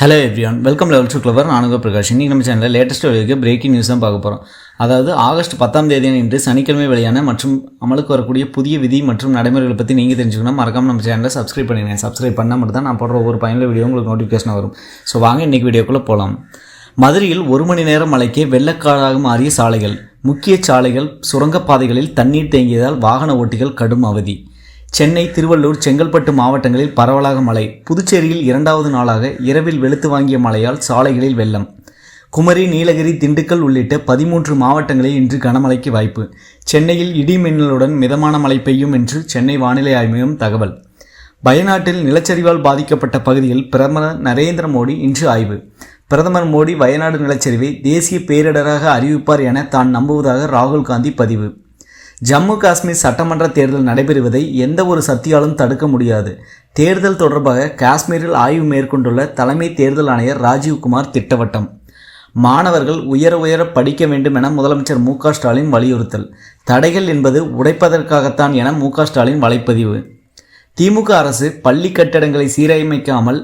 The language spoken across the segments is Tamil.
Hello everyone welcome level two clever நானுங்க பிரகாஷ். இன்றைக்கி நம்ம சேனலில் லேட்டஸ்ட் வெளியாக பிரேக்கிங் நியூஸ் தான் பார்க்க போகிறோம் அதாவது ஆகஸ்ட் பத்தாம் தேதி இன்று சனிக்கிழமை வெளியான மற்றும் அமலுக்கு வரக்கூடிய புதிய விதி மற்றும் நடைமுறைகளை பற்றி நீங்கள் தெரிஞ்சுக்கணும். மறக்காம நம்ம சேனலை சப்ஸ்கிரைப் பண்ணிடுங்க. சப்ஸ்கிரைப் பண்ணால் மட்டும் தான் நான் போடுற ஒவ்வொரு பயனுள்ள வீடியோ உங்களுக்கு நோட்டிஃபிகேஷன் வரும். ஸோ வாங்க இன்றைக்கி வீடியோக்குள்ளே போகலாம் மதுரையில் ஒரு மணி நேரம் மழைக்கே வெள்ளக்காடாக மாறிய சாலைகள். முக்கிய சாலைகள் சுரங்கப்பாதைகளில் தண்ணீர் தேங்கியதால் வாகன ஓட்டிகள் கடும் அவதி. சென்னை திருவள்ளூர் செங்கல்பட்டு மாவட்டங்களில் பரவலாக மழை. புதுச்சேரியில் இரண்டாவது நாளாக இரவில் வெளுத்து வாங்கிய மழையால் சாலைகளில் வெள்ளம். குமரி நீலகிரி திண்டுக்கல் உள்ளிட்ட பதிமூன்று மாவட்டங்களில் இன்று கனமழைக்கு வாய்ப்பு. சென்னையில் இடி மின்னலுடன் மிதமான மழை பெய்யும் என்று சென்னை வானிலை ஆய்வகம் தகவல். வயநாட்டில் நிலச்சரிவால் பாதிக்கப்பட்ட பகுதியில் பிரதமர் நரேந்திர மோடி இன்று ஆய்வு. பிரதமர் மோடி வயநாடு நிலச்சரிவை தேசிய பேரிடராக அறிவிப்பார் என தான் நம்புவதாக ராகுல் காந்தி பதிவு. ஜம்மு காஷ்மீர் சட்டமன்ற தேர்தல் நடைபெறுவதை எந்த ஒரு சக்தியாலும் தடுக்க முடியாது. தேர்தல் தொடர்பாக காஷ்மீரில் ஆய்வு மேற்கொண்டுள்ள தலைமை தேர்தல் ஆணையர் ராஜீவ்குமார் திட்டவட்டம். மாணவர்கள் உயர உயர படிக்க வேண்டும் என முதலமைச்சர் மு ஸ்டாலின் வலியுறுத்தல். தடைகள் என்பது உடைப்பதற்காகத்தான் என மு ஸ்டாலின் வலைப்பதிவு. திமுக அரசு பள்ளி கட்டடங்களை சீரமைக்காமல்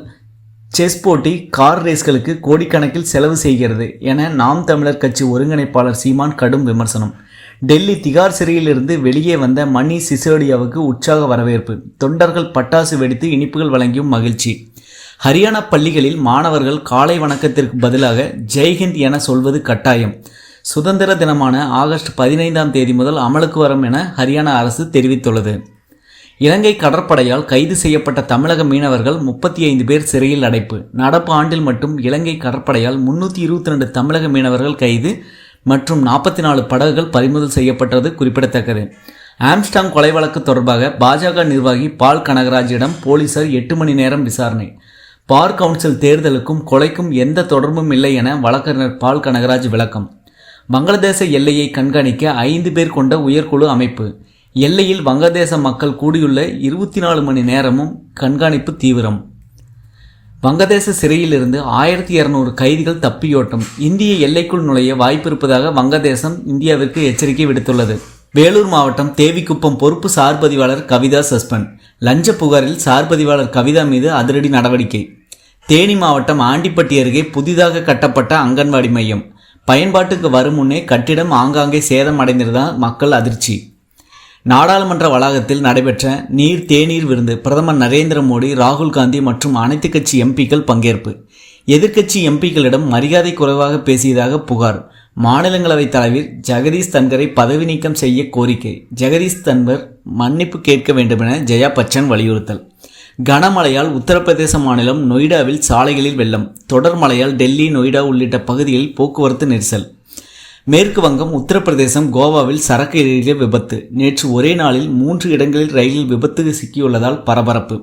செஸ் போட்டி கார் ரேஸ்களுக்கு கோடிக்கணக்கில் செலவு செய்கிறது என நாம் தமிழர் கட்சி ஒருங்கிணைப்பாளர் சீமான் கடும் விமர்சனம். டெல்லி திகார் சிறையிலிருந்து வெளியே வந்த மணி சிசோடியாவுக்கு உற்சாக வரவேற்பு. தொண்டர்கள் பட்டாசு வெடித்து இனிப்புகள் வழங்கியும் மகிழ்ச்சி. ஹரியானா பள்ளிகளில் மாணவர்கள் காலை வணக்கத்திற்கு பதிலாக ஜெய்ஹிந்த் என சொல்வது கட்டாயம். சுதந்திர தினமான ஆகஸ்ட் பதினைந்தாம் தேதி முதல் அமலுக்கு வரும் என ஹரியானா அரசு தெரிவித்துள்ளது. இலங்கை கடற்படையால் கைது செய்யப்பட்ட தமிழக மீனவர்கள் முப்பத்தி ஐந்து பேர் சிறையில் அடைப்பு. நடப்பு ஆண்டில் மட்டும் இலங்கை கடற்படையால் முன்னூற்றி இருபத்தி ரெண்டு தமிழக மீனவர்கள் கைது மற்றும் நாற்பத்தி நாலு படகுகள் பறிமுதல் செய்யப்பட்டது குறிப்பிடத்தக்கது. ஆம்ஸ்டாங் கொலை வழக்கு தொடர்பாக பாஜக நிர்வாகி பால் கனகராஜிடம் போலீசார் எட்டு மணி நேரம் விசாரணை. பார் கவுன்சில் தேர்தலுக்கும் கொலைக்கும் எந்த தொடர்பும் இல்லை என வழக்கறிஞர் பால் கனகராஜ் விளக்கம். வங்களாதேச எல்லையை கண்காணிக்க ஐந்து பேர் கொண்ட உயர்குழு அமைப்பு. எல்லையில் வங்கதேச மக்கள் கூடியுள்ள இருபத்தி நாலு மணி நேரமும் கண்காணிப்பு தீவிரம். வங்கதேச சிறையிலிருந்து ஆயிரத்தி இரநூறு கைதிகள் தப்பியோட்டம். இந்திய எல்லைக்குள் நுழைய வாய்ப்பிருப்பதாக வங்கதேசம் இந்தியாவிற்கு எச்சரிக்கை விடுத்துள்ளது. வேலூர் மாவட்டம் தேவிக்குப்பம் பொறுப்பு சார்பதிவாளர் கவிதா சஸ்பெண்ட் லஞ்ச புகாரில் சார்பதிவாளர் கவிதா மீது அதிரடி நடவடிக்கை. தேனி மாவட்டம் ஆண்டிப்பட்டி அருகே புதிதாக கட்டப்பட்ட அங்கன்வாடி மையம். பயன்பாட்டுக்கு வரும் முன்னே கட்டிடம் ஆங்காங்கே சேதம் அடைந்திருந்தால் மக்கள் அதிர்ச்சி. நாடாளுமன்ற வளாகத்தில் நடைபெற்ற நீர் தேநீர் விருந்து பிரதமர் நரேந்திர மோடி ராகுல் காந்தி மற்றும் அனைத்து கட்சி எம்பிக்கள் பங்கேற்பு. எதிர்க்கட்சி எம்பிக்களிடம் மரியாதை குறைவாக பேசியதாக புகார். மாநிலங்களவைத் தலைவர் ஜெகதீஷ் தன்கரை பதவி நீக்கம் செய்ய கோரிக்கை. ஜெகதீஷ் தன்வர் மன்னிப்பு கேட்க வேண்டுமென ஜெயா பச்சன் வலியுறுத்தல். கனமழையால் உத்தரப்பிரதேச மாநிலம் நொய்டாவில் சாலைகளில் வெள்ளம். தொடர் மழையால் டெல்லி நொய்டா உள்ளிட்ட பகுதிகளில் போக்குவரத்து நெரிசல். மேற்கு வங்கம் உத்தரப்பிரதேசம் கோவாவில் சரக்கு ரயிலில் விபத்து. நேற்று ஒரே நாளில் மூன்று இடங்களில் ரயிலில் விபத்து சிக்கியுள்ளதால் பரபரப்பு.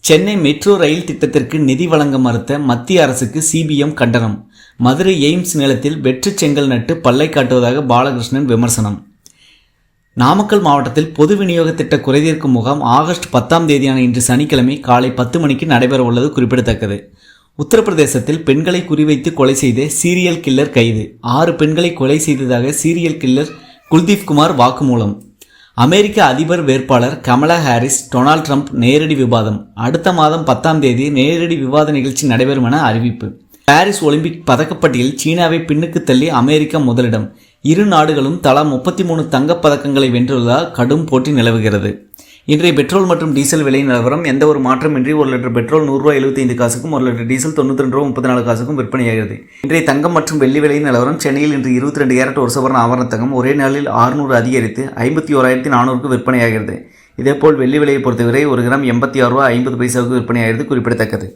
சென்னை மெட்ரோ ரயில் திட்டத்திற்கு நிதி வழங்க மறுத்த மத்திய அரசுக்கு சிபிஎம் கண்டனம். மதுரை எய்ம்ஸ் நிலத்தில் வெற்று செங்கல் நட்டு பல்லை காட்டுவதாக பாலகிருஷ்ணன் விமர்சனம். நாமக்கல் மாவட்டத்தில் பொது விநியோக திட்ட குறைதீர்க்கும் முகாம் ஆகஸ்ட் பத்தாம் தேதியான இன்று சனிக்கிழமை காலை பத்து மணிக்கு நடைபெற உள்ளது குறிப்பிடத்தக்கது. உத்தரப்பிரதேசத்தில் பெண்களை குறிவைத்து கொலை செய்த சீரியல் கில்லர் கைது. ஆறு பெண்களை கொலை செய்ததாக சீரியல் கில்லர் குல்தீப் குமார் வாக்குமூலம். அமெரிக்க அதிபர் வேட்பாளர் கமலா ஹாரிஸ் டொனால்ட் ட்ரம்ப் நேரடி விவாதம். அடுத்த மாதம் பத்தாம் தேதி நேரடி விவாத நிகழ்ச்சி நடைபெறும் என அறிவிப்பு. பாரிஸ் ஒலிம்பிக் பதக்கப்பட்டியில் சீனாவை பின்னுக்கு தள்ளி அமெரிக்கா முதலிடம். இரு நாடுகளும் தலா முப்பத்தி மூணு தங்கப்பதக்கங்களை வென்றுள்ளதால் கடும் போட்டி நிலவுகிறது. இன்றைய பெட்ரோல் மற்றும் டீசல் விலை நிலவரம் எந்த ஒரு மாற்றமின்றி ஒரு லிட்டர் பெட்ரோல் நூறுரூவா எழுபத்தைந்து காசுக்கும் ஒரு லிட்டர் டீசல் தொண்ணூற்றி ரெண்டு ரூபா முப்பத்தி நாலு காசுக்கும் விற்பனையாகிறது. இன்றைய தங்கம் மற்றும் வெள்ளி விலை நிலவரம் சென்னையில் இன்று இருபத்தி ரெண்டு கேரட் ஒரு சவரன் ஆவரண தங்கம் ஒரே நாளில் ஆறுநூறு அதிகரித்து ஐம்பத்தி ஓராயிரத்தி நானூறுக்கு விற்பனையாகிறது. இதேபோல் வெள்ளி விலையை பொறுத்தவரை ஒரு கிராம் எண்பத்தி ஆறு ரூபா ஐம்பது பைசாவுக்கு விற்பனையாகிறது குறிப்பிடத்தக்கது.